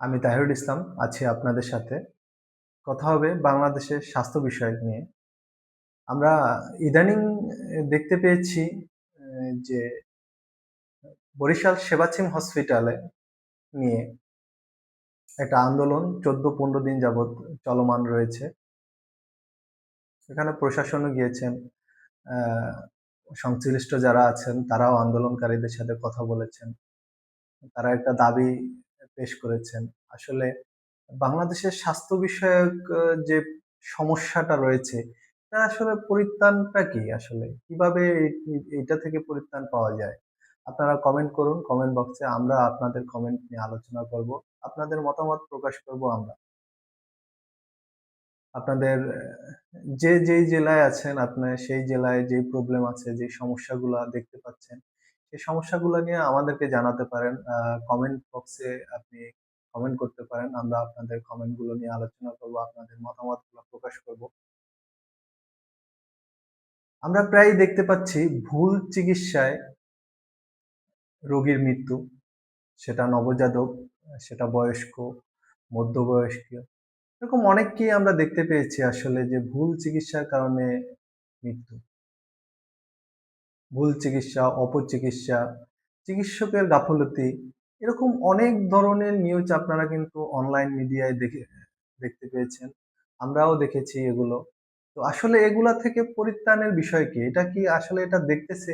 আমি তাহিরুল ইসলাম আছি আপনাদের সাথে। কথা হবে বাংলাদেশের স্বাস্থ্য বিষয়ক নিয়ে। আমরা ইদানিং দেখতে পেয়েছি যে বরিশাল সেবাশ্রম হসপিটালে নিয়ে একটা আন্দোলন ১৪-১৫ দিন যাবৎ চলমান রয়েছে। সেখানে প্রশাসনও গিয়েছেন। সংশ্লিষ্ট যারা আছেন, তারাও আন্দোলনকারীদের সাথে কথা বলেছেন। তারা একটা দাবি পেশ করেছেন। আসলে বাংলাদেশের স্বাস্থ্য বিষয়ক যে সমস্যাটা রয়েছে, এটা আসলে পরিত্রাণটা কি আসলে? কীভাবে এটা থেকে পরিত্রাণ পাওয়া যায়? আপনারা কমেন্ট করুন কমেন্ট বক্সে। আমরা আপনাদের কমেন্ট নিয়ে আলোচনা করব। আপনাদের মতামত প্রকাশ করব আমরা। আপনাদের যে যেই জেলায় আছেন, আপনার সেই জেলায় যেই প্রবলেম আছে, যে সমস্যাগুলা দেখতে পাচ্ছেন, সেই সমস্যাগুলো নিয়ে আমাদেরকে জানাতে পারেন। কমেন্ট বক্সে আপনি কমেন্ট করতে পারেন। আমরা আপনাদের কমেন্টগুলো নিয়ে আলোচনা করব। আপনাদের মতামতগুলো প্রকাশ করব। আমরা প্রায়ই দেখতে পাচ্ছি ভুল চিকিৎসায় রোগীর মৃত্যু। সেটা নবজাতক, সেটা বয়স্ক, মধ্যবয়স্ক। এরকম অনেককেই আমরা দেখতে পেয়েছি আসলে যে ভুল চিকিৎসার কারণে মৃত্যু। ভুল চিকিৎসা, অপচিকিৎসা, চিকিৎসকের গাফলতি, এরকম অনেক ধরনের নিউজ আপনারা কিন্তু অনলাইন মিডিয়ায় দেখে দেখতে পেয়েছেন। আমরাও দেখেছি এগুলো। তো আসলে এগুলা থেকে পরিত্রাণের বিষয় কি? এটা কি আসলে এটা দেখতেছে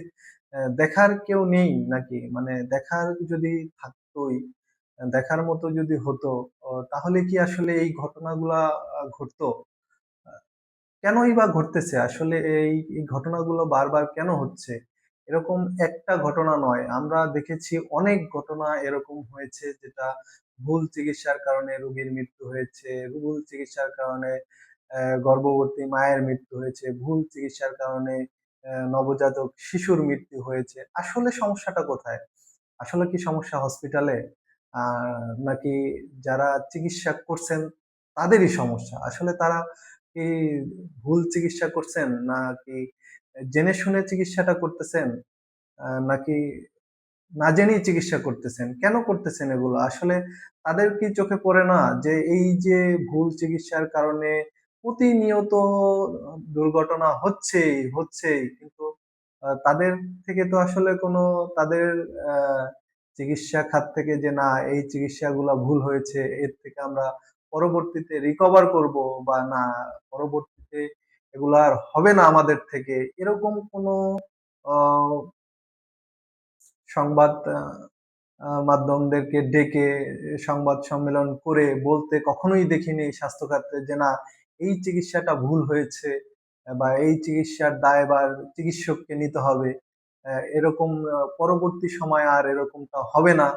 দেখার কেউ নেই নাকি? মানে দেখার যদি থাকতই, দেখার মতো যদি হতো, তাহলে কি আসলে এই ঘটনাগুলা ঘটতো? কেনই বা ঘটতেছে? আসলে এই, এই ঘটনাগুলো বারবার কেন হচ্ছে? এরকম একটা ঘটনা নয়। আমরা দেখেছি অনেক ঘটনা এরকম হয়েছে যেটা ভুল চিকিৎসার কারণে রোগীর মৃত্যু হয়েছে, ভুল চিকিৎসার কারণে গর্ভবতী মায়ের মৃত্যু হয়েছে, ভুল চিকিৎসার কারণে নবজাতক শিশুর মৃত্যু হয়েছে। আসলে সমস্যাটা কোথায়? আসলে কি সমস্যা হসপিটালে? নাকি যারা চিকিৎসা করছেন তাদেরই সমস্যা? আসলে তারা কি ভুল চিকিৎসা করছেন? নাকি জেনে শুনে চিকিৎসাটা করতেছেন? নাকি না জেনেই চিকিৎসা করতেছেন? কেন করতেছেন এগুলো? আসলে তাদের কি চোখে পড়ে না যে এই যে ভুল চিকিৎসার কারণে প্রতিনিয়ত দুর্ঘটনা হচ্ছেই, হচ্ছেই। কিন্তু তাদের থেকে তো আসলে কোনো তাদের চিকিৎসা খাত থেকে যে না এই চিকিৎসাগুলা ভুল হয়েছে, এর থেকে আমরা পরবর্তীতে রিকভার করব বা না, পরবর্তীতে এগুলো আর হবে না আমাদের থেকে। এরকম কোনো সংবাদ মাধ্যমদেরকে ডেকে সংবাদ সম্মেলন করে বলতে কখনোই দেখিনি স্বাস্থ্য খাতে যে না, এই চিকিৎসাটা ভুল হয়েছে, বা এই চিকিৎসার দায়ভার চিকিৎসককে নিতে হবে। এরকম পরবর্তী সময়ে আর এরকমটা হবে না।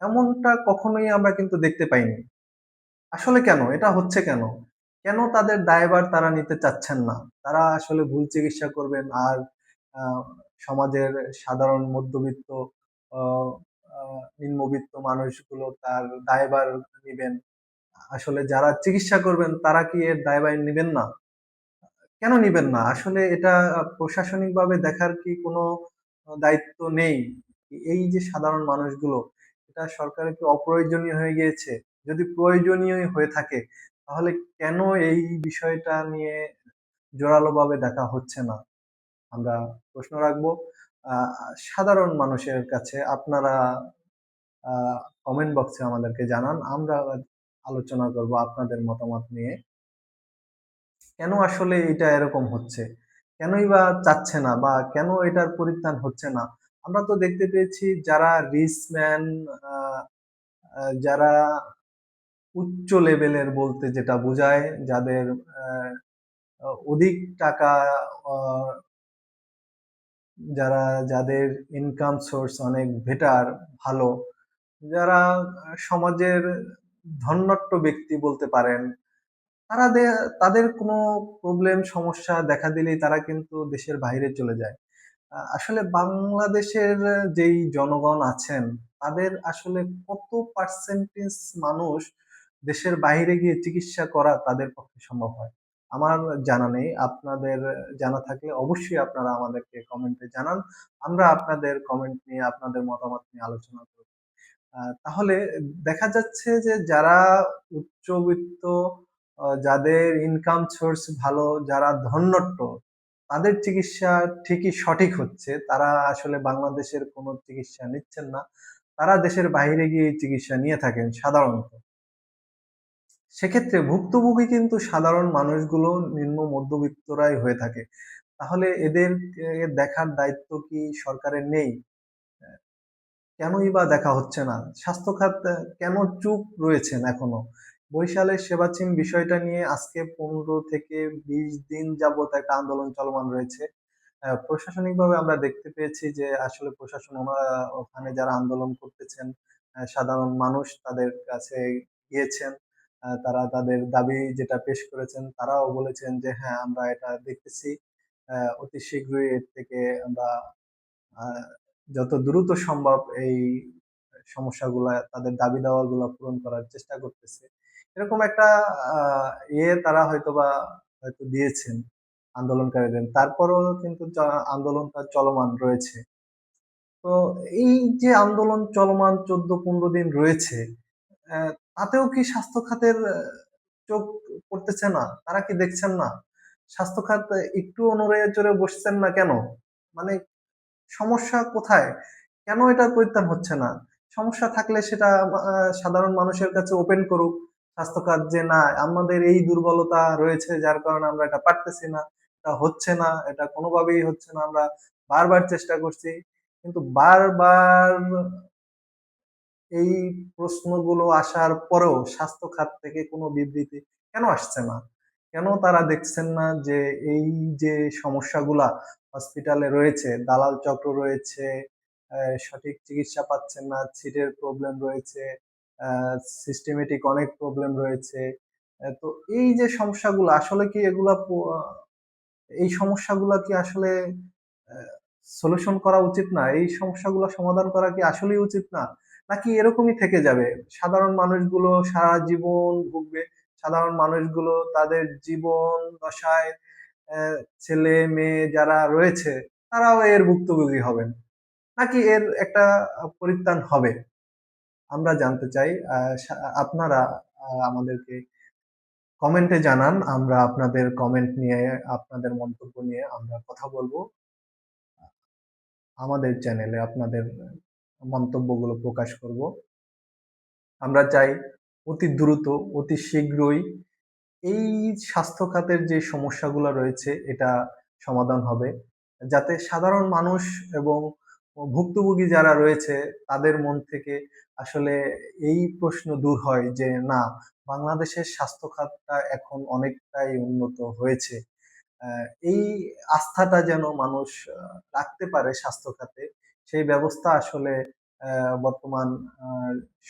এমনটা কখনোই আমরা কিন্তু দেখতে পাইনি। আসলে কেন? এটা হচ্ছে কেন? কেন তাদের দায়ভার তারা নিতে চাচ্ছেন না? তারা আসলে ভুল চিকিৎসা করবেন আর সমাজের সাধারণ মধ্যবিত্ত নিম্নবিত্ত মানুষগুলো তার দায়ভার নিবেন। আসলে যারা চিকিৎসা করবেন তারা কি এর দায়ভার নিবেন না? কেন নিবেন না? আসলে এটা প্রশাসনিকভাবে দেখার কি কোনো দায়িত্ব নেই? এই যে সাধারণ মানুষগুলো, এটা সরকারের কি অপ্রয়োজনীয় হয়ে গিয়েছে? যদি প্রয়োজনীয় হয়ে থাকে, তাহলে কেন এই বিষয়টা নিয়ে জোরালোভাবে দেখা হচ্ছে না? আমরা প্রশ্ন রাখব সাধারণ মানুষের কাছে। আপনারা কমেন্ট বক্সে আমাদেরকে জানান। আমরা আলোচনা করব আপনাদের মতামত নিয়ে। কেন আসলে এটা এরকম হচ্ছে? কেনই বা চাচ্ছে না বা কেন এটার পরিত্রাণ হচ্ছে না? আমরা তো দেখতে পেয়েছি যারা রিচ ম্যান আ আ যারা উচ্চ লেভেলের বলতে যেটা বোঝায় যাদের অধিক টাকা যারা যাদের ইনকাম সোর্স অনেক বেটার, ভালো, যারা সমাজের ধন্যাট্য ব্যক্তি বলতে পারেন। তারা তাদের কোনো প্রবলেম সমস্যা দেখা দিলেই তারা কিন্তু দেশের বাইরে চলে যায়। আসলে বাংলাদেশের যেই জনগণ আছেন, তাদের আসলে কত পার্সেন্টেজ মানুষ দেশের বাইরে গিয়ে চিকিৎসা করা তাদের পক্ষে সম্ভব হয়? আমার জানা নেই। আপনাদের জানা থাকলে অবশ্যই আপনারা আমাদেরকে কমেন্টে জানান। আমরা আপনাদের কমেন্ট নিয়ে, আপনাদের মতামত নিয়ে আলোচনা করব। তাহলে দেখা যাচ্ছে যে যারা উচ্চবিত্ত যাদের ইনকাম সোর্স ভালো, যারা ধন্যট্ট তাদের চিকিৎসা ঠিকই সঠিক হচ্ছে তারা আসলে বাংলাদেশের কোনো চিকিৎসা নিচ্ছেন না তারা দেশের বাইরে গিয়ে চিকিৎসা নিয়ে থাকেন সাধারণত সেক্ষেত্রে ভুক্তভোগী কিন্তু সাধারণ মানুষগুলো নিম্ন মধ্যবিত্তরাই হয়ে থাকে। তাহলে এদের দেখার দায়িত্ব কি সরকারের নেই? কেনই বা দেখা হচ্ছে না? স্বাস্থ্য খাত কেন চুপ রয়েছেন এখনও? বরিশালের সেবাচীন বিষয়টা নিয়ে আজকে পনেরো থেকে বিশ দিন যাবত একটা আন্দোলন চলমান রয়েছে। প্রশাসনিকভাবে আমরা দেখতে পেয়েছি যে আসলে প্রশাসন ওনারা ওখানে যারা আন্দোলন করতেছেন সাধারণ মানুষ তাদের কাছে গিয়েছেন। তারা তাদের দাবি যেটা পেশ করেছেন, তারাও বলেছেন যে হ্যাঁ আমরা এটা দেখতেছি। অতি শীঘ্রই এর থেকে আমরা যত দ্রুত সম্ভব এই সমস্যাগুলা, তাদের দাবি দাওয়াগুলো পূরণ করার চেষ্টা করতেছে। এরকম একটা ইয়ে তারা হয়তোবা হয়তো দিয়েছেন আন্দোলনকারীদের। তারপরও কিন্তু আন্দোলনটা চলমান রয়েছে। তো এই যে আন্দোলন চলমান চোদ্দ পনেরো দিন রয়েছে তাতেও কি স্বাস্থ্য খাতের চোখ পড়তেছে না? তারা কি দেখছেন না? স্বাস্থ্য খাত একটু নড়ে চড়ে বসছেন না কেন? মানে সমস্যা কোথায়? কেন এটার পরিত্রাণ হচ্ছে না? সমস্যা থাকলে সেটা সাধারণ মানুষের কাছে ওপেন করুক। স্বাস্থ্য খাত যে না, আমাদের এই দুর্বলতা রয়েছে, যার কারণে আমরা এটা পারতেছি না, এটা হচ্ছে না, এটা কোনোভাবেই হচ্ছে না। আমরা বারবার চেষ্টা করছি, কিন্তু বারবার এই প্রশ্নগুলো আসার পরেও স্বাস্থ্য খাত থেকে কোনো বিবৃতি কেন আসছে না? কেন তারা দেখছেন না যে এই যে সমস্যাগুলা হসপিটালে রয়েছে, দালাল চক্র রয়েছে সঠিক চিকিৎসা পাচ্ছেন না, সিটের প্রবলেম রয়েছে সিস্টেমেটিক অনেক প্রবলেম রয়েছে তো এই যে সমস্যাগুলো, আসলে কি এগুলা এই সমস্যাগুলো কি আসলে সলিউশন করা উচিত না? এই সমস্যাগুলো সমাধান করা কি আসলেই উচিত না? নাকি এরকমই থেকে যাবে? সাধারণ মানুষগুলো সারা জীবন ভুগবে। সাধারণ মানুষগুলো তাদের জীবন দশায় ছেলে, মেয়ে যারা রয়েছে, তারাও এর ভুক্তভোগী হবেন। নাকি এর একটা পরিত্রাণ হবে? আমরা জানতে চাই। আপনারা আমাদেরকে কমেন্টে জানান। আমরা আপনাদের কমেন্ট নিয়ে, আপনাদের মন্তব্য নিয়ে আমরা কথা বলব। আমাদের চ্যানেলে আপনাদের মন্তব্যগুলো প্রকাশ করব। আমরা চাই অতি দ্রুত, অতি শীঘ্রই এই স্বাস্থ্য খাতের যে সমস্যাগুলো রয়েছে, এটা সমাধান হবে। যাতে সাধারণ মানুষ এবং ভুক্তভোগী যারা রয়েছে, তাদের মন থেকে আসলে এই প্রশ্ন দূর হয় যে, না, বাংলাদেশের স্বাস্থ্য খাতটা এখন অনেকটাই উন্নত হয়েছে। এই আস্থাটা যেন মানুষ রাখতে পারে স্বাস্থ্য খাতে সেই ব্যবস্থা আসলে বর্তমান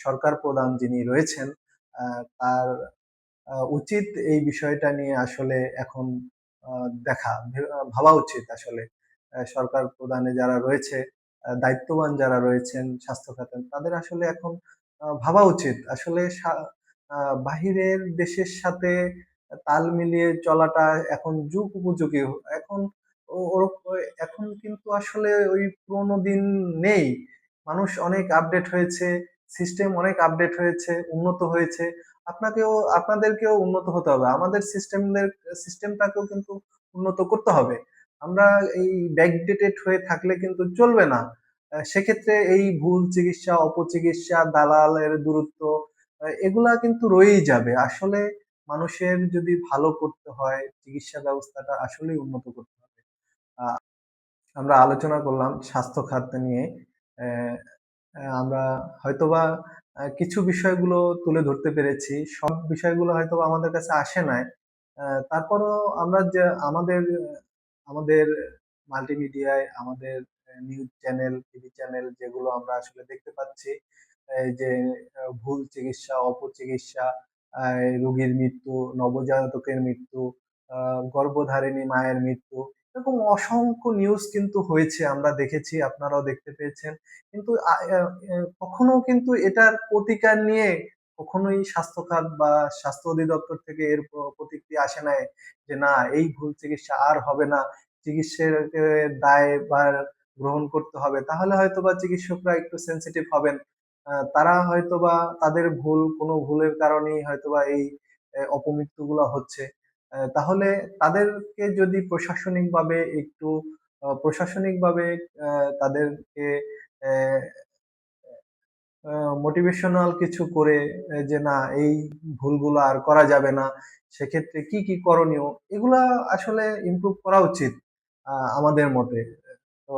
সরকার প্রধান যিনি রয়েছেন তার উচিত এই বিষয়টা নিয়ে আসলে এখন দেখা ভাবা উচিত আসলে সরকার প্রধানে যারা রয়েছে দায়িত্ববান যারা রয়েছেন, স্বাস্থ্য খাতে তাদের আসলে এখন ভাবা উচিত। আসলে বাহিরের দেশের সাথে তাল মিলিয়ে চলাটা এখন যুগ উপযোগী, এখন এখন কিন্তু আসলে ওই পুরোনো দিন নেই। মানুষ অনেক আপডেট হয়েছে সিস্টেম অনেক আপডেট হয়েছে উন্নত হয়েছে। আপনাকেও আপনাদেরকেও উন্নত হতে হবে। আমাদের সিস্টেমদের সিস্টেমটাকেও কিন্তু উন্নত করতে হবে। আমরা এই ব্যাকডেটেড হয়ে থাকলে কিন্তু চলবে না। সেক্ষেত্রে এই ভুল চিকিৎসা অপচিকিৎসা দালালের দূরত্ব এগুলা কিন্তু রয়েই যাবে। আসলে মানুষের যদি ভালো করতে হয় চিকিৎসা ব্যবস্থাটা আসলেই উন্নত করতে আহ, আমরা আলোচনা করলাম স্বাস্থ্য খাত নিয়ে। আমরা হয়তোবা কিছু বিষয়গুলো তুলে ধরতে পেরেছি। সব বিষয়গুলো হয়তোবা আমাদের কাছে আসে নাই। তারপরও আমরা যে আমাদের আমাদের মাল্টিমিডিয়ায়, আমাদের নিউজ চ্যানেল, টিভি চ্যানেল যেগুলো আমরা আসলে দেখতে পাচ্ছি যে ভুল চিকিৎসা অপচিকিৎসা রোগীর মৃত্যু, নবজাতকের মৃত্যু গর্ভধারিণী মায়ের মৃত্যু এরকম অসংখ্য নিউজ কিন্তু হয়েছে আমরা দেখেছি আপনারাও দেখতে পেয়েছেন। কিন্তু কখনো কিন্তু এটার প্রতিকার নিয়ে কখনোই স্বাস্থ্য খাত বা স্বাস্থ্য অধিদপ্তর থেকে এর প্রতিক্রিয়া আসে নাই যে না এই ভুল চিকিৎসা আর হবে না। চিকিৎসার দায় বা গ্রহণ করতে হবে। তাহলে হয়তো বা চিকিৎসকরা একটু সেন্সিটিভ হবেন। তারা হয়তোবা তাদের ভুল কোনো ভুলের কারণেই হয়তোবা এই আহ, অপমৃত্যুগুলো হচ্ছে। তাহলে তাদেরকে যদি প্রশাসনিকভাবে একটু প্রশাসনিকভাবে তাদেরকে মোটিভেশনাল কিছু করে যে না, এই ভুলগুলো আর করা যাবে না, সেক্ষেত্রে কি কি করণীয়, এগুলা আসলে ইমপ্রুভ করা উচিত আমাদের মতে। তো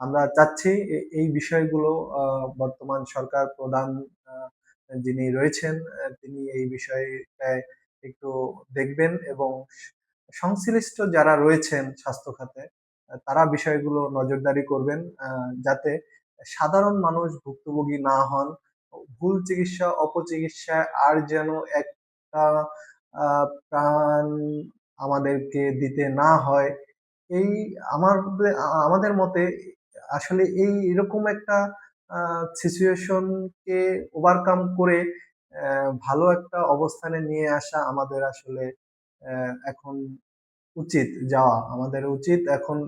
আমরা চাচ্ছি এই বিষয়গুলো বর্তমান সরকার প্রধান যিনি রয়েছেন তিনি এই বিষয়টায় একটু দেখবেন এবং সংশ্লিষ্ট যারা রয়েছেন স্বাস্থ্য খাতে, তারা বিষয়গুলো নজরদারি করবেন যাতে সাধারণ মানুষ ভুক্তভোগী না হন। ভুল চিকিৎসা অপচিকিৎসায় আর যেন একটা প্রাণ আমাদেরকে দিতে না হয়, এই আমাদের আমাদের মতে আসলে এই এরকম একটা সিচুয়েশনকে ওভারকাম করে ভালো একটা অবস্থানে নিয়ে আসা আমাদের আসলে এখন উচিত যাওয়া। আমাদের উচিত এখন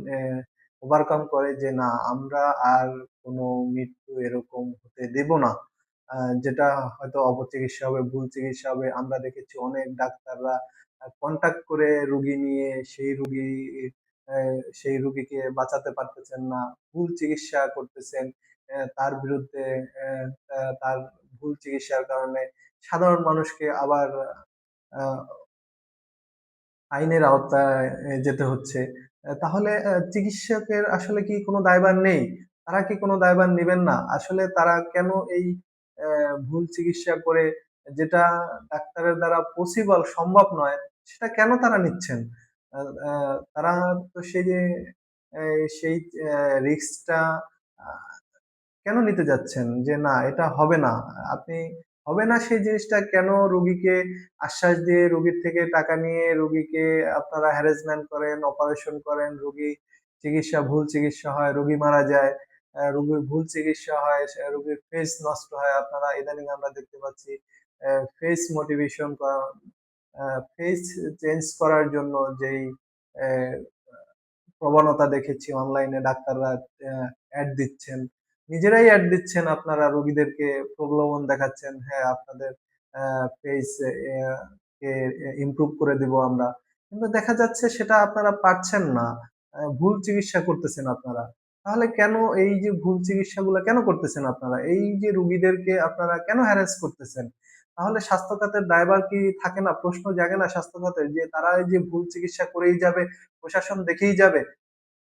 ওভারকাম করে যে, না, আমরা আর কোনো মৃত্যু এরকম হতে দেব না। যেটা হয়তো অপচিকিৎসা হবে, ভুল চিকিৎসা হবে। আমরা দেখেছি অনেক ডাক্তাররা কন্টাক্ট করে রুগী নিয়ে সেই রুগী সেই রুগীকে বাঁচাতে পারতেছেন না। ভুল চিকিৎসা করতেছেন তার বিরুদ্ধে তার ভুল চিকিৎসার কারণে সাধারণ মানুষকে আবার আইনের আওতায় যেতে হচ্ছে। তাহলে চিকিৎসকের আসলে কি কোনো দায়ভার নেই? তারা কি কোনো দায়ভার নেবেন না? আসলে তারা কেন এই ভুল চিকিৎসা করে যেটা ডাক্তারের দ্বারা পসিবল সম্ভব নয়, সেটা কেন তারা নিচ্ছেন? তারা তো সেই যে সেই রিস্কটা কেন নিতে যাচ্ছেন? যে না, এটা হবে না। আপনি, হবে না সেই জিনিসটা কেন রুগীকে আশ্বাস দিয়ে রুগীর থেকে টাকা নিয়ে রুগীকে আপনারা হ্যারাসমেন্ট করেন অপারেশন করেন, রুগী চিকিৎসা, ভুল চিকিৎসা হয়, রুগী মারা যায় রুগীর ভুল চিকিৎসা হয় রুগীর ফেস নষ্ট হয়, আপনারা ইদানিং আমরা দেখতে পাচ্ছি ফেস মোটিভেশন করা ফেস চেঞ্জ করার জন্য যেই প্রবণতা দেখেছি অনলাইনে ডাক্তাররা অ্যাড দিচ্ছেন। নিজেরাই অ্যাড দিচ্ছেন আপনারা, রোগীদেরকে প্রলোভন দেখাচ্ছেন হ্যাঁ আপনাদের কে ইমপ্রুভ করে দিব আমরা। কিন্তু দেখা যাচ্ছে সেটা আপনারা পারছেন না ভুল চিকিৎসা করতেছেন আপনারা। তাহলে কেন এই যে ভুল চিকিৎসাগুলো কেন করতেছেন আপনারা? এই যে রুগীদেরকে আপনারা কেন হ্যারাস করতেছেন? তাহলে স্বাস্থ্য খাতের দায়ভার কি থাকে না? প্রশ্ন জাগে না স্বাস্থ্য খাতের যে তারা এই যে ভুল চিকিৎসা করেই যাবে, প্রশাসন দেখেই যাবে?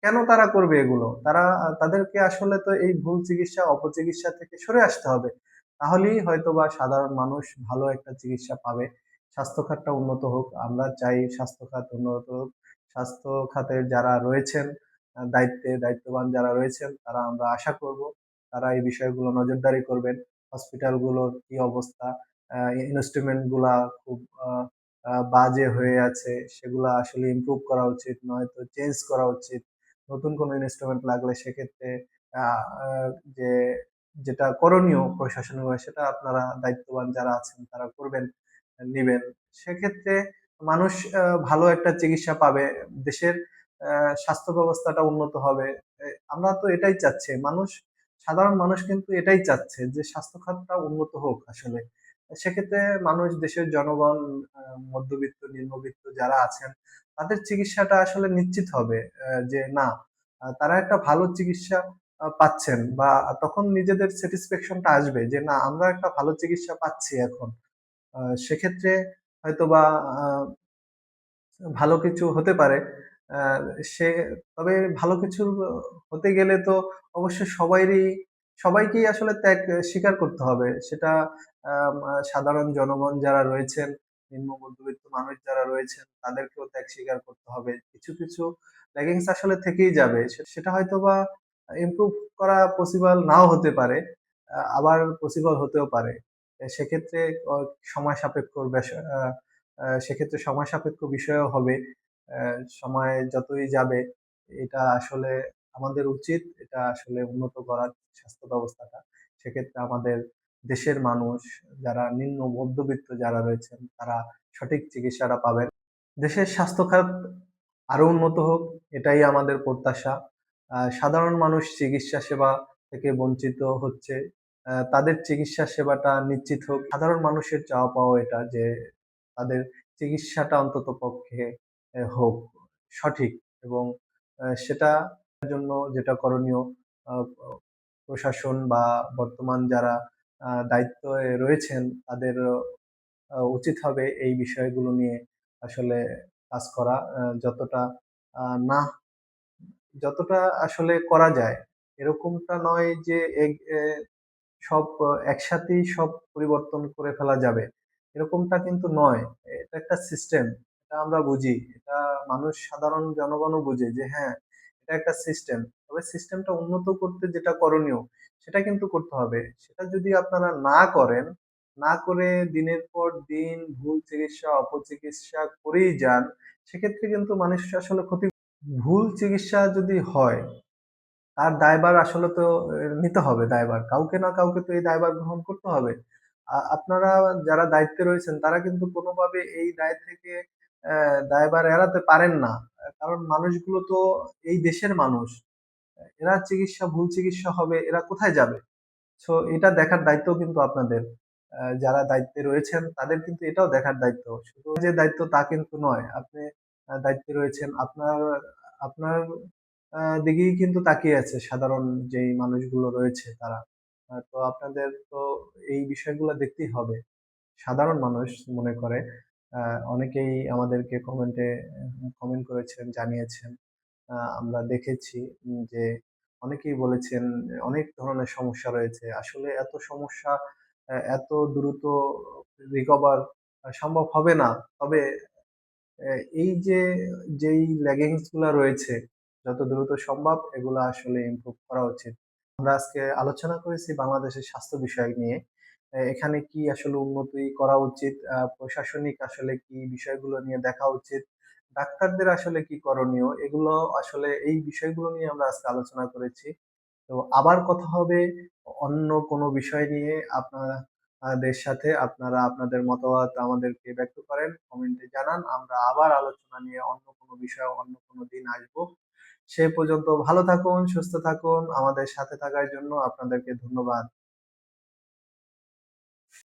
কেন তারা করবে এগুলো? তারা, তাদেরকে আসলে তো এই ভুল চিকিৎসা, অপচিকিৎসা থেকে সরে আসতে হবে। তাহলেই হয়তোবা সাধারণ মানুষ ভালো একটা চিকিৎসা পাবে। স্বাস্থ্য খাতটা উন্নত হোক, আমরা চাই স্বাস্থ্য খাত উন্নত হোক। স্বাস্থ্য খাতের যারা রয়েছেন দায়িত্বে, দায়িত্ববান যারা রয়েছেন, তারা আমরা আশা করব তারা এই বিষয়গুলো নজরদারি করবেন। হসপিটালগুলোর কি অবস্থা? ইনস্ট্রুমেন্টগুলা খুব বাজে হয়ে আছে। সেগুলা আসলে ইমপ্রুভ করা উচিত, নয়তো চেঞ্জ করা উচিত। নতুন কোনো ইনস্ট্রুমেন্ট লাগলে সেক্ষেত্রে যে, যেটা করণীয় প্রশাসনিক সেটা আপনারা দায়িত্ববান যারা আছেন তারা করবেন, নিবেন। সেক্ষেত্রে মানুষ ভালো একটা চিকিৎসা পাবে, দেশের স্বাস্থ্য ব্যবস্থাটা উন্নত হবে। আমরা তো এটাই চাচ্ছি। মানুষ, সাধারণ মানুষ কিন্তু এটাই চাচ্ছে যে স্বাস্থ্য খাতটা উন্নত হোক আসলে। সেক্ষেত্রে মানুষ দেশের জনগণ মধ্যবিত্ত নিম্নবিত্ত যারা আছেন তাদের চিকিৎসাটা আসলে নিশ্চিত হবে যে না তারা একটা ভালো চিকিৎসা পাচ্ছেন বা তখন নিজেদের স্যাটিসফ্যাকশনটা আসবে যে না আমরা একটা ভালো চিকিৎসা পাচ্ছি এখন। সেক্ষেত্রে হয়তোবা আহ, ভালো কিছু হতে পারে সে তবে ভালো কিছু হতে গেলে তো অবশ্যই সবাইরই সবাইকেই আসলে ত্যাগ, স্বীকার করতে হবে। সেটা সাধারণ জনগণ যারা রয়েছেন নিম্ন মধ্যবিত্ত মানুষ যারা রয়েছেন, তাদেরকেও ত্যাগ স্বীকার করতে হবে। কিছু কিছু ল্যাগিংস আসলে থেকেই যাবে। সেটা হয়তো বা ইমপ্রুভ করা পসিবল নাও হতে পারে, আবার পসিবল হতেও পারে। সেক্ষেত্রে সময় সাপেক্ষ সেক্ষেত্রে সময় সাপেক্ষ বিষয়ও হবে। সময় যতই যাবে, এটা আসলে আমাদের উচিত এটা আসলে উন্নত করার স্বাস্থ্য ব্যবস্থাটা। সেক্ষেত্রে আমাদের দেশের মানুষ, যারা নিম্ন মধ্যবিত্ত যারা রয়েছেন, তারা সঠিক চিকিৎসাটা পাবেন। দেশের স্বাস্থ্য খাত আরও উন্নত হোক, এটাই আমাদের প্রত্যাশা। সাধারণ মানুষ চিকিৎসা সেবা থেকে বঞ্চিত হচ্ছে তাদের চিকিৎসা সেবাটা নিশ্চিত হোক। সাধারণ মানুষের চাওয়া পাওয়া এটা যে তাদের চিকিৎসাটা অন্তত পক্ষে হোক, সঠিক এবং সেটা জন্য যেটা করণীয় প্রশাসন বা বর্তমান যারা দায়িত্বে রয়েছেন তাদের উচিত হবে এই বিষয়গুলো নিয়ে আসলে কাজ করা যতটা না, যতটা আসলে করা যায়। এরকমটা নয় যে সব একসাথেই সব পরিবর্তন করে ফেলা যাবে। এরকমটা কিন্তু নয়। এটা একটা সিস্টেম এটা আমরা বুঝি। এটা মানুষ সাধারণ জনগণও বুঝে যে হ্যাঁ এটা একটা সিস্টেম তবে সিস্টেমটা উন্নত করতে যেটা করণীয়, সেটা কিন্তু করতে হবে। সেটা যদি আপনারা না করেন, না করে দিনের পর দিন ভুল চিকিৎসা অপচিকিৎসা করেই যান, সেক্ষেত্রে কিন্তু মানুষ আসলে ক্ষতি ভুল চিকিৎসা যদি হয় তার দায়ভার আসলে তো নিতে হবে দায়ভার। কাউকে না কাউকে তো এই দায়ভার গ্রহণ করতে হবে। আপনারা যারা দায়িত্বে রয়েছেন, তারা কিন্তু কোনোভাবে এই দায় থেকে আহ, দায়ভার এড়াতে পারেন না। কারণ মানুষগুলো তো এই দেশের মানুষ। এরা চিকিৎসা ভুল চিকিৎসা হবে এরা কোথায় যাবে? সো এটা দেখার দায়িত্ব কিন্তু আপনাদের। যারা দায়িত্বে রয়েছেন তাদের কিন্তু এটাও দেখার দায়িত্ব। শুধু যে দায়িত্ব তা কিন্তু নয় আপনি দায়িত্বে রয়েছেন আপনার আপনার দিকেই কিন্তু তাকিয়ে আছে সাধারণ যেই মানুষগুলো রয়েছে তারা। তো আপনাদের তো এই বিষয়গুলো দেখতেই হবে। সাধারণ মানুষ মনে করে। অনেকেই আমাদেরকে কমেন্টে কমেন্ট করেছেন, জানিয়েছেন। আমরা দেখেছি যে অনেকেই বলেছেন অনেক ধরনের সমস্যা রয়েছে। আসলে এত সমস্যা এত দ্রুত রিকভার সম্ভব হবে না। তবে এই যে, যেই ল্যাগিংসগুলা রয়েছে, যত দ্রুত সম্ভব এগুলা আসলে ইমপ্রুভ করা উচিত। আমরা আজকে আলোচনা করেছি বাংলাদেশের স্বাস্থ্য বিষয় নিয়ে। এখানে কি আসলে উন্নতি করা উচিত? প্রশাসনিক আসলে কি বিষয়গুলো নিয়ে দেখা উচিত? ডাক্তারদের আসলে কি করণীয়? এগুলো আসলে এই বিষয়গুলো নিয়ে আমরা আজকে আলোচনা করেছি। তো আবার কথা হবে অন্য কোনো বিষয় নিয়ে। আপনাদের সাথে আপনারা আপনাদের মতামত আমাদেরকে ব্যক্ত করেন, কমেন্টে জানান। আমরা আবার আলোচনা নিয়ে অন্য কোনো বিষয় অন্য কোনো দিন আসব। সে পর্যন্ত ভালো থাকুন সুস্থ থাকুন। আমাদের সাথে থাকার জন্য আপনাদেরকে ধন্যবাদ।